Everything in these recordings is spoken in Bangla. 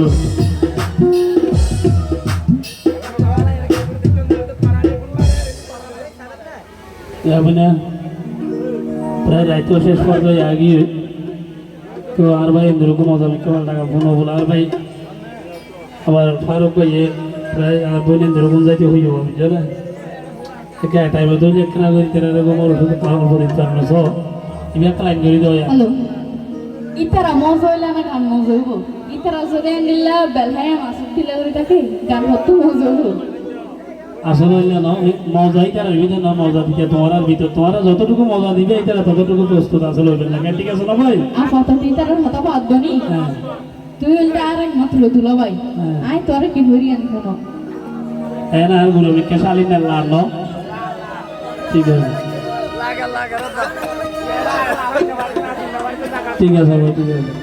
চলো যাবে না প্রায় রাইতো শেষ পর্যায়ে আগিয়ে তো আর ভাই এরকম মজা কেমন টাকা ফোন বলে আর ভাই আবার ফারুক ভাই এ প্রায় আর বোন এরকম যাইতে হইব বুঝছ না একে টাইমে তো যে কেনা করি তেরা এরকম করি তার না সব ইবে একটা লাইন করে দেওয়া ইতারা মজ হইলে না গান মজ হইব। ইতারা যদি আনিলা বেলহায় মাসুক দিলে করে তাকে গান হতো মজ হইব। আসলে হইলে না মজা ইতারা হইবে না মজা দিতে তোমার আর ভিতর। তোমার যতটুকু মজা দিবে ইতারা ততটুকু প্রস্তুত আসলে হইবে না। ঠিক আছে না ভাই? হতা বাদ হ্যাঁ। তুই হইলে আর এক মাত্র ভাই। হ্যাঁ। আয় তোরে কি ধরি আনব না হ্যাঁ তাই না আরগুলো বিখ্যাত আলিন না? ঠিক আছে। ঠিক আছে ভাই ঠিক আছে। ভাই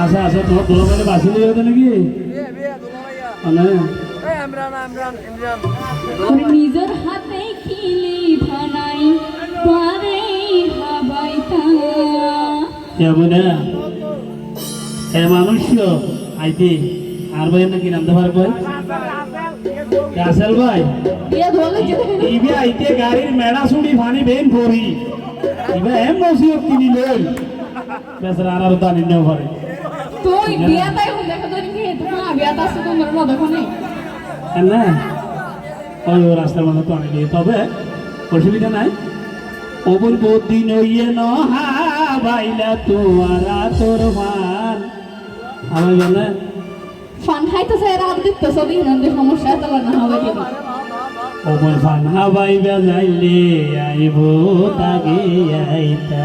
আচ্ছা আচ্ছা তোমার দোলো মানে বাসি নিয়ে যেতে নাকি? মানে? নিজের হাতে খিলি পারে এ মানুষ আইতে আর ভাই নাকি নামতে পারবে আসল ভাই ইয়া ইবে আইতে গাড়ির মেড়া শুনি ফানি বেন ভরি। ইবে এম নসিহত কিনি লই বেসরা আর দানি নেও পারে তুই বিয়া তাই হল দেখা তোমার বিয়া তা কোনে না? ওই ও রাস্তার মধ্যে তো আনি তবে অসুবিধা নাই। ওবর বদিন ইয়ে নহা বাইলা তোয়ারা তোর মান। আমি বলে ফান খাইতে চাই রাত দিতে সবই নন্দে সমস্যা তো না হবে কি ওবর ফান হাবাই বেলাইলে আইব তাগে আইতা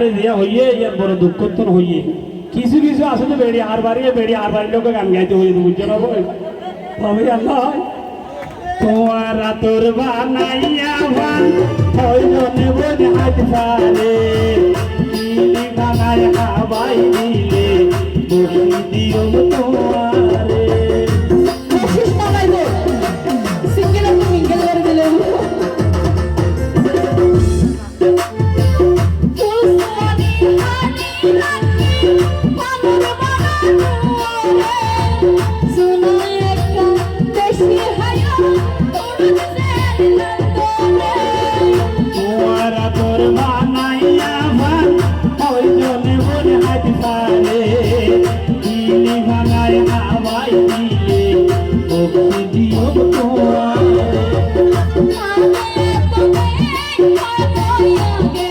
আরে দিয়া হইয়ে ইয়ার বড় দুঃখ তো হইয়ে কিছু কিছু তো বেড়ি আর বাড়িয়ে বেড়ি আর বাড়ির লোক গান গাইতে হইয়ে বুঝছ না ভাই তবে তোমার তোর বানাইয়া ভান হইল নেবন হাত পারে দিলি তোমারে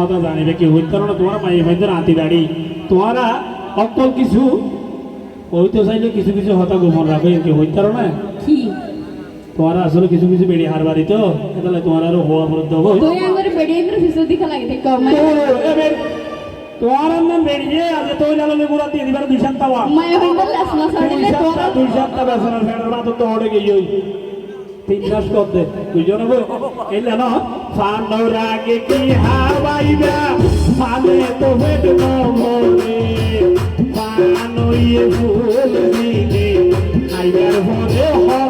কথা জানিবে কি হইতে না তোমার মাই হইতে আতি দাড়ি তোমারা অকল কিছু হইতে চাইলে কিছু কিছু হতা গোপন রাখো কি হইতে না কি তোমারা আসলে কিছু কিছু বেড়ি হার বাড়ি তো তাহলে তোমার আরও হওয়া বেডিয়ে দিখা লাগে তোমার নাম বেরিয়ে আজ তো জানলে পুরা দিয়ে দিবার দুই লাসলা দুই তোর দুই সাতটা বেসনের তো গিয়ে ওই তিন মাস করতে দুইজন হব এলে না ফানোর রাগে কি হাওয়াইবা? ফানে তো হেড নভরে ফানোইয়ে ফুল দিলে আইবার ভরে হর